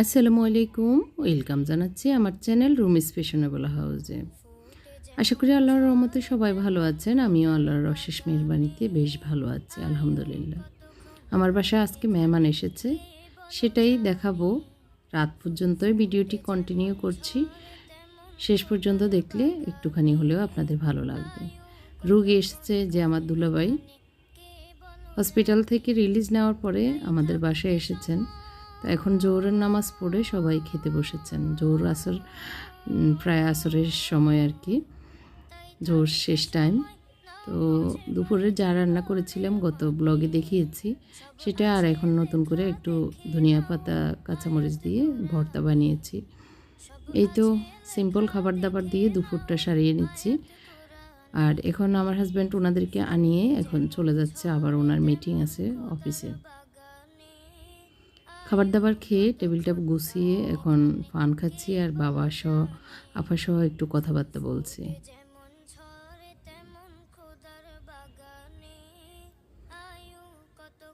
আসসালামু আলাইকুম। ওয়েলকাম জানাচ্ছি আমার চ্যানেল রুম স্পেশনেবল হাউসে। আশা করি আল্লাহর রহমতে সবাই ভালো আছেন। আমিও আল্লাহর অশেষ মেহরবানিতে বেশ ভালো আছি, আলহামদুলিল্লাহ। আমার বাসায় আজকে মেহমান এসেছে। সেটাই দেখাবো। রাত পর্যন্তই ভিডিওটি কন্টিনিউ করছি। শেষ পর্যন্ত দেখলে একটুখানি হলেও আপনাদের ভালো লাগবে। রুগী এসেছে যে আমার দুলাভাই। হসপিটাল থেকে রিলিজ নেওয়ার পরে আমাদের বাসায় এসেছেন। এখন জোহরের নামাজ পড়ে সবাই খেতে বসেছেন। জোহর আসর প্রায় আসরের সময় আর কি। জোহর শেষ টাইম তো দুপুরে যা রান্না করেছিলাম গত ব্লগে দেখিয়েছি। সেটা আর এখন নতুন করে একটু ধনিয়া পাতা, কাঁচামরিচ দিয়ে ভর্তা বানিয়েছি। এই তো সিম্পল খাবার দাবার দিয়ে দুপুরটা সারিয়ে নিচ্ছি। আর এখন আমার হাজব্যান্ড ওনাদেরকে আনিয়ে এখন চলে যাচ্ছে। আবার ওনার মিটিং আছে অফিসে খাবার দাবার খেয়ে টেবিলটা গুছিয়ে এখন পান খাচ্ছি আর বাবা সহ, আপা সহ একটু কথাবার্তা বলছি।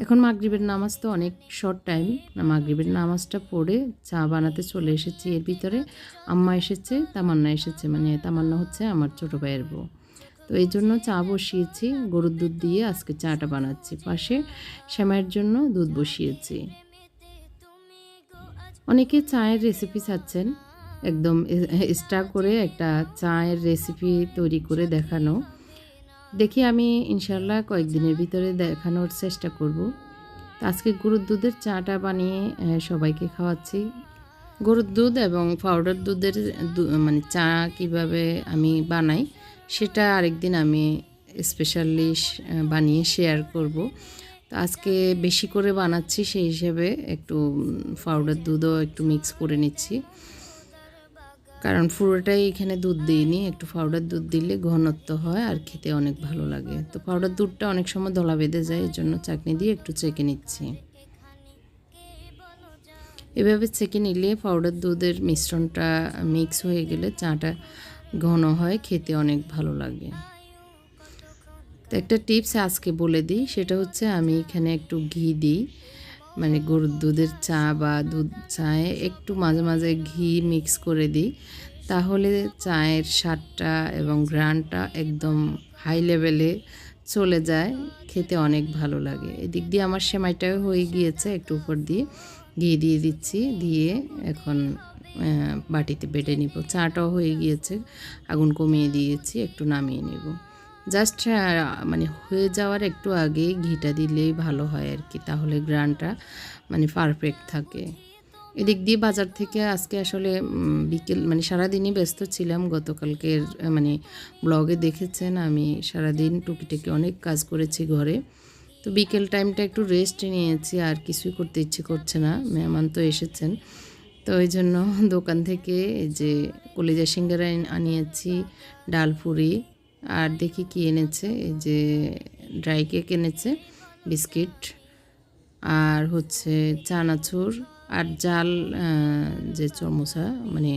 এখন মাগরিবের নামাজ তো অনেক শর্ট টাইম মাগরিবের নামাজটা পড়ে চা বানাতে চলে এসেছি। এর ভিতরে আম্মা এসেছে, তামান্না এসেছে। মানে তামান্না হচ্ছে আমার ছোটো ভাইয়ের বউ। তো এই জন্য চা বসিয়েছি, গরুর দুধ দিয়ে আজকে চাটা বানাচ্ছি। পাশে শ্যামাইয়ের জন্য দুধ বসিয়েছি। অনেকে চায়ের রেসিপি চাচ্ছেন। একদম এক্সট্রা করে একটা চায়ের রেসিপি তৈরি করে দেখানো। দেখি আমি ইনশাল্লাহ কয়েকদিনের ভিতরে দেখানোর চেষ্টা করব। আজকে গরুর দুধের চাটা বানিয়ে সবাইকে খাওয়াচ্ছি। গরুর দুধ এবং পাউডার দুধের মানে চা কীভাবে আমি বানাই, সেটা আরেকদিন আমি স্পেশালি বানিয়ে শেয়ার করব। আজকে বেশি করে বানাচ্ছি, সেই হিসেবে একটু পাউডার দুধও একটু মিক্স করে নিচ্ছি। কারণ পুরোটাই এখানে দুধ দিইনি, একটু পাউডার দুধ দিলে ঘনত্ব হয় আর খেতে অনেক ভালো লাগে। তো পাউডার দুধটা অনেক সময় দলা বেঁধে যায়, এর জন্য চাকনি দিয়ে একটু চেকে নিচ্ছি। এভাবে চেকে নিলে পাউডার দুধের মিশ্রণটা মিক্স হয়ে গেলে চাটা ঘন হয়, খেতে অনেক ভালো লাগে। একটা টিপস আজকে বলে দিই, সেটা হচ্ছে আমি এখানে একটু ঘি দিই। মানে গরুর দুধের চা বা দুধ চায়ে একটু মাঝে মাঝে ঘি মিক্স করে দিই। তাহলে চায়ের স্বাদটা এবং গ্রানটা একদম হাই লেভেলে চলে যায়, খেতে অনেক ভালো লাগে। এদিক দিয়ে আমার সেমাইটাও হয়ে গিয়েছে, একটু উপর দিয়ে ঘি দিয়ে দিচ্ছি, দিয়ে এখন বাটিতে বেটে নিব। চাটাও হয়ে গিয়েছে, আগুন কমিয়ে দিয়েছি, একটু নামিয়ে নেব। জাস্ট মানে হয়ে যাওয়ার একটু আগে ঘিটা দিলেই ভালো হয় আর কি, তাহলে গ্রানটা মানে পারফেক্ট থাকে। এদিক দিয়ে বাজার থেকে আজকে আসলে বিকেল মানে সারাদিনই ব্যস্ত ছিলাম, গতকালকের মানে ব্লগে দেখেছেন আমি, সারাদিন টুকিটাকি অনেক কাজ করেছি ঘরে। তো বিকেল টাইমটা একটু রেস্ট নিয়েছি, আর কিছুই করতে ইচ্ছে করছে না, মেহমান তো এসেছেন। তো ওই জন্য দোকান থেকে যে কলিজা সিঙ্গারা আনিয়েছি, ডাল পুরি আর দেখি কি এনেছে, এই যে ড্রাই কেক এনেছে বিস্কিট আর হচ্ছে চানাচুর আর জাল যে চমচা মানে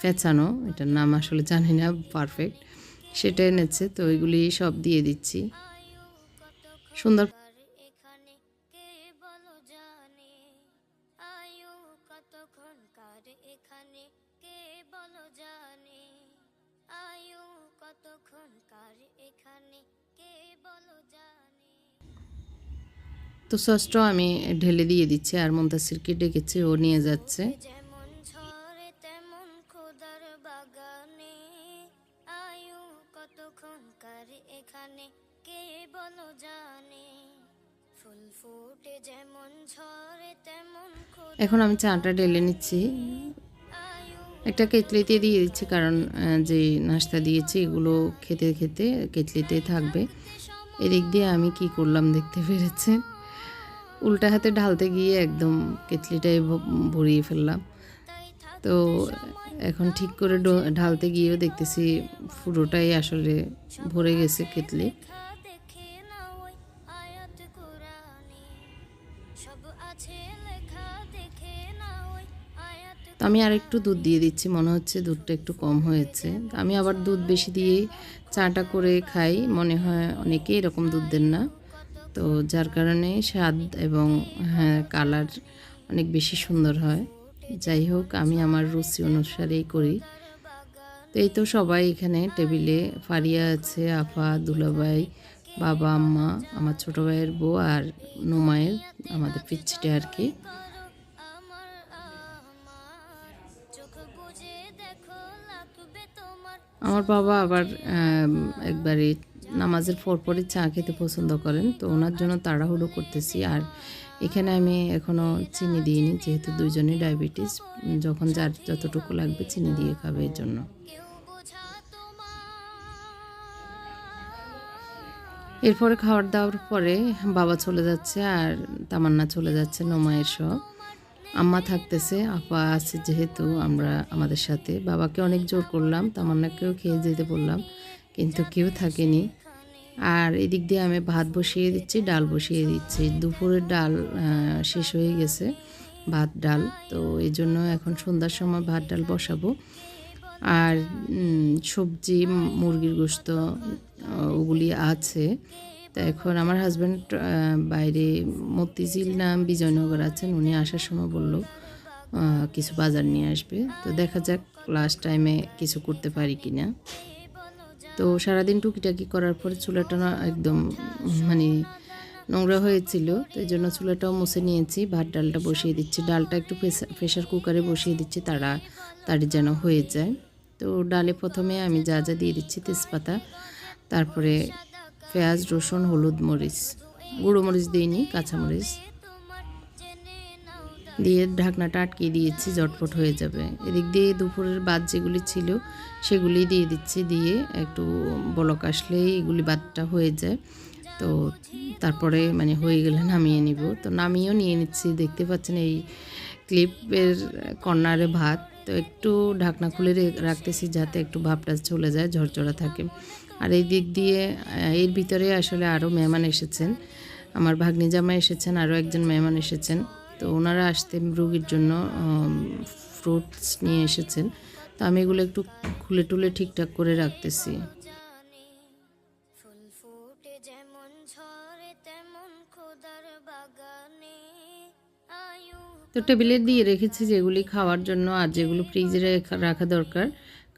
ফেঁচানো, এটার নাম আসলে জানি না পারফেক্ট সেটা এনেছে, তো ওইগুলি সব দিয়ে দিচ্ছি। সুন্দর। কতক্ষণ কার এখানে, কে বলো জানে? আয়ু কতক্ষণ কার এখানে? কে বলো জানে? তো ষষ্ঠ আমি ঢেলে দিয়ে দিচ্ছি আর মন্তাসিরকে ডেকেছে ও নিয়ে যাচ্ছে। যেমন ঝরে তেমন খোদার বাগানে। আয়ু কতক্ষণ কার এখানে? কে বলো জানে? ফুল ফুটে যেমন ঝরে তেমন এখন আমি চাটা ঢেলে নিচ্ছি। একটা কেটলিতে দিয়ে দিচ্ছি, কারণ যে নাস্তা দিয়েছি এগুলো খেতে খেতে কেটলিতে থাকবে। এদিক দিয়ে আমি কি করলাম দেখতে পেরেছেন? উল্টা হাতে ঢালতে গিয়ে একদম কেটলিটাই ভরিয়ে ফেললাম। তো এখন ঠিক করে ঢালতে গিয়েও দেখতেছি পুরোটাই আসলে ভরে গেছে কেটলি। তো আমি আর একটু দুধ দিয়ে দিচ্ছি, মনে হচ্ছে দুধটা একটু কম হয়েছে। আমি আবার দুধ বেশি দিয়ে চাটা করে খাই, মনে হয় অনেকেই এরকম দুধ দেন না। তো যার কারণে স্বাদ এবং হ্যাঁ কালার অনেক বেশি সুন্দর হয়। যাই হোক, আমি আমার রুচি অনুসারেই করি। তো এই তো সবাই এখানে টেবিলে, ফারিয়া আছে, আফা, দুলাভাই, বাবা, আম্মা, আমার ছোটো ভাইয়ের বউ আর নোমায়ের, আমাদের পিচ্ছিটা আর কি। আমার বাবা আবার একবারে নামাজের পর পরই চা খেতে পছন্দ করেন, তো ওনার জন্য তাড়াহুড়ো করতেছি। আর এখানে আমি এখনও চিনি দিইনি, যেহেতু দুইজনই ডায়াবেটিস, যখন যার যতটুকু লাগবে চিনি দিয়ে খাবে এর জন্য। এরপরে খাওয়ার দাওয়ার পরে বাবা চলে যাচ্ছে, আর তামান্না চলে যাচ্ছে নোমায়ের সব আম্মা থাকতেছে, আপা আছে যেহেতু আমরা আমাদের সাথে। বাবাকে অনেক জোর করলাম, তামান্নাকেও খেয়ে যেতে বললাম, কিন্তু কেউ থাকেনি। আর এদিক দিয়ে আমি ভাত বসিয়ে দিচ্ছি, ডাল বসিয়ে দিচ্ছি। দুপুরের ডাল শেষ হয়ে গেছে, ভাত, ডাল। তো এই জন্য এখন সন্ধ্যার সময় ভাত, ডাল বসাবো। আর সবজি, মুরগির গোস্ত ওগুলি আছে। তো এখন আমার হাজব্যান্ড বাইরে মতিঝিল নাম বিজয়নগর আছেন, উনি আসার সময় বলল কিছু বাজার নিয়ে আসবে। তো দেখা যাক লাস্ট টাইমে কিছু করতে পারি কি না তো সারাদিন টুকিটাকি করার পর চুলাটা একদম মানে নোংরা হয়েছিল, তো এই জন্য চুলাটাও মুছে নিয়েছি। ভাত ডালটা বসিয়ে দিচ্ছি। ডালটা একটু প্রেশার কুকারে বসিয়ে দিচ্ছি, তারা তাড়ি যেন হয়ে যায়। তো ডালে প্রথমে আমি যা যা দিয়ে দিচ্ছি তেজপাতা, তারপরে পেঁয়াজ, রসুন, হলুদ মরিচ। গুঁড়ো মরিচ দিইনি কাঁচামরিচ দিয়ে ঢাকনাটা আটকে দিয়েছি জটপট হয়ে যাবে। এদিক দিয়ে দুপুরের বাদ যেগুলি ছিল, সেগুলি দিয়ে দিচ্ছি। দিয়ে একটু বলক আসলেই এগুলি বাদটা হয়ে যায়। তো তারপরে মানে হয়ে গেলে নামিয়ে নিব। তো নামিয়েও নিয়ে নিচ্ছি। দেখতে পাচ্ছেন এই ক্লিপের কর্নারে ভাত। তো একটু ঢাকনা খুলে রাখতেছি যাতে একটু ভাবটা চলে যায়, ঝরঝরা থাকে। আর এই দিক দিয়ে এর ভিতরে আসলে আরও মেহমান এসেছেন। আমার ভাগ্নি জামা এসেছেন আরও একজন মেহমান এসেছেন। তো ওনারা আসতে রুগীর জন্য ফ্রুটস নিয়ে এসেছেন। তো আমি এগুলো একটু খুলে টুলে ঠিকঠাক করে রাখতেছি। তো টেবিলে দিয়ে রেখেছি যেগুলি খাওয়ার জন্য আর যেগুলো ফ্রিজে রাখা দরকার।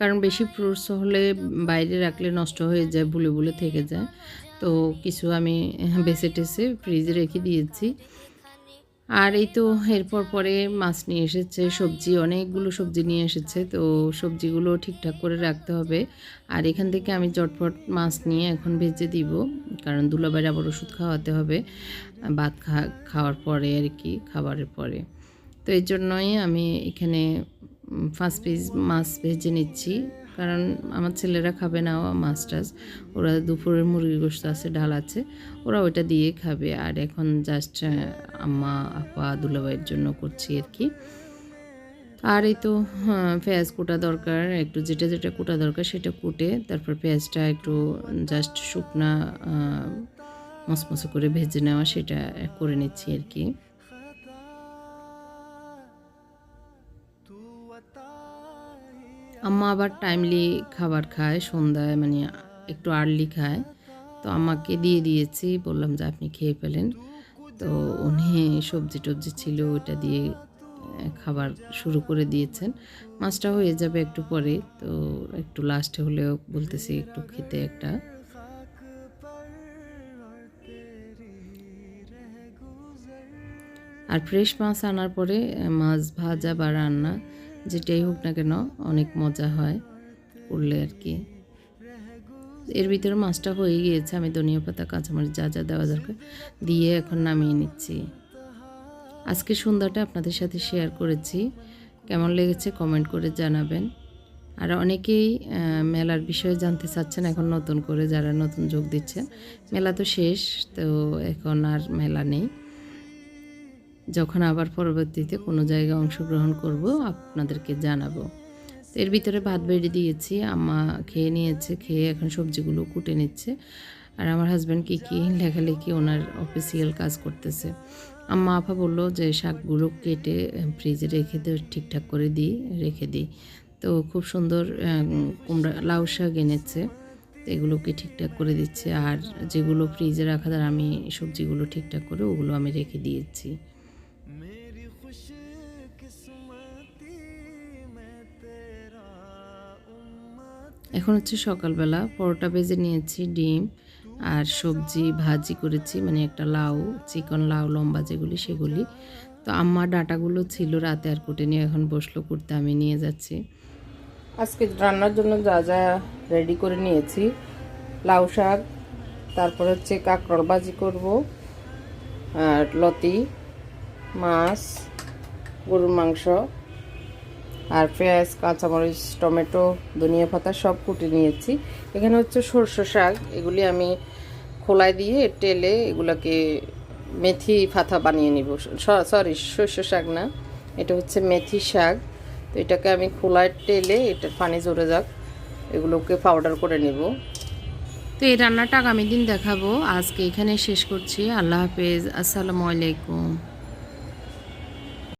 কারণ বেশি ফ্রুটস হলে বাইরে রাখলে নষ্ট হয়ে যায়, ভুলে ভুলে থেকে যায়। তো কিছু আমি বেছে টেসে ফ্রিজে রেখে দিয়েছি। আর এই তো এরপর পরে মাছ নিয়ে এসেছে, সবজি, অনেকগুলো সবজি নিয়ে এসেছে। তো সবজিগুলো ঠিকঠাক করে রাখতে হবে। আর এখান থেকে আমি চটপট মাছ নিয়ে এখন ভেজে দিব, কারণ দুলাবাইর আবার ওষুধ খাওয়াতে হবে। ভাত খাওয়ার পরে আর কি, খাবারের পরে। তো এই জন্যই আমি এখানে ফার্স্ট পিস মাছ ভেজে নিচ্ছি। কারণ আমার ছেলেরা খাবে না মাছ টাছ। ওরা দুপুরের মুরগি গোস্ত আছে, ডাল আছে। ওরা ওইটা দিয়ে খাবে। আর এখন জাস্ট আম্মা, আপা, দুলাভাইয়ের জন্য করছি আর কি। আর এই তো পেঁয়াজ কোটা দরকার। একটু যেটা যেটা কোটা দরকার সেটা কুটে, তারপর পেঁয়াজটা একটু জাস্ট শুকনা মচমচে করে ভেজে নেওয়া সেটা করে নিচ্ছি আর কি। আম্মা আবার টাইমলি খাবার খায়, সন্ধ্যায় মানে একটু আর্লি খায়। তো আম্মাকে দিয়ে দিয়েছি, বললাম যে আপনি খেয়ে ফেলেন। তো উনি সবজি টবজি ছিল ওটা দিয়ে খাবার শুরু করে দিয়েছেন। মাছটা হয়ে যাবে একটু পরে, তো একটু লাস্টে হলেও বলতেছি একটু খেতে একটা। আর ফ্রেশ মাছ আনার পরে মাছ ভাজা বা রান্না যেটাই হোক না কেন অনেক মজা হয় করলে আর কি। এর ভিতরে মাছটা হয়ে গিয়েছে, আমি ধনিয়া পাতা, কাঁচামরিচ যা যা দেওয়া দরকার দিয়ে এখন নামিয়ে নিচ্ছি। আজকে সন্ধ্যাটা আপনাদের সাথে শেয়ার করেছি, কেমন লেগেছে কমেন্ট করে জানাবেন। আর অনেকেই মেলার বিষয়ে জানতে চাচ্ছেন, এখন নতুন করে যারা নতুন যোগ দিচ্ছেন, মেলা তো শেষ, তো এখন আর মেলা নেই। যখন আবার পরবর্তীতে কোনো জায়গায় অংশগ্রহণ করব, আপনাদেরকে জানাব। তো এর ভিতরে ভাত বেড়ে দিয়েছি, আম্মা খেয়ে নিয়েছে, খেয়ে এখন সবজিগুলো কুটে নিচ্ছে। আর আমার হাজব্যান্ড কী কী লেখালেখি ওনার অফিসিয়াল কাজ করতেছে। আম্মা আফা বলল যে, শাকগুলো কেটে ফ্রিজে রেখে দে, ঠিকঠাক করে দিই রেখে দিই তো খুব সুন্দর কুমড়া, লাউ শাক এনেছে। এগুলোকে ঠিকঠাক করে দিচ্ছে। আর যেগুলো ফ্রিজে রাখা তার আমি সবজিগুলো ঠিকঠাক করে ওগুলো আমি রেখে দিয়েছি। এখন হচ্ছে সকালবেলা পরোটা ভেজে নিয়েছি ডিম আর সবজি ভাজি করেছি মানে একটা লাউ চিকন লাউ লম্বা যেগুলি সেগুলি। তো আম্মা ডাটাগুলো ছিল রাতে আর কুটে নিয়ে এখন বসল করতে আমি নিয়ে যাচ্ছি। আজকে রান্নার জন্য যা যা রেডি করে নিয়েছি লাউ শাক তারপর হচ্ছে কাঁকরোল ভাজি করব আর লতি মাছ, গরুর মাংস আর পেঁয়াজ, কাঁচামরিচ, টমেটো, ধনিয়া পাতা সব কুটে নিয়েছি। এখানে হচ্ছে সর্ষে শাক, এগুলি আমি খোলায় দিয়ে টেলে এগুলোকে মেথি ফাথা বানিয়ে নিব। সরি সর্ষে শাক না, এটা হচ্ছে মেথি শাক। তো এটাকে আমি খোলায় টেলে এটা পানি জড়ে যাক, এগুলোকে পাউডার করে নেব। তো এই রান্নাটা আগামী দিন দেখাবো। আজকে এখানে শেষ করছি। আল্লাহ হাফেজ। আসসালামু আলাইকুম।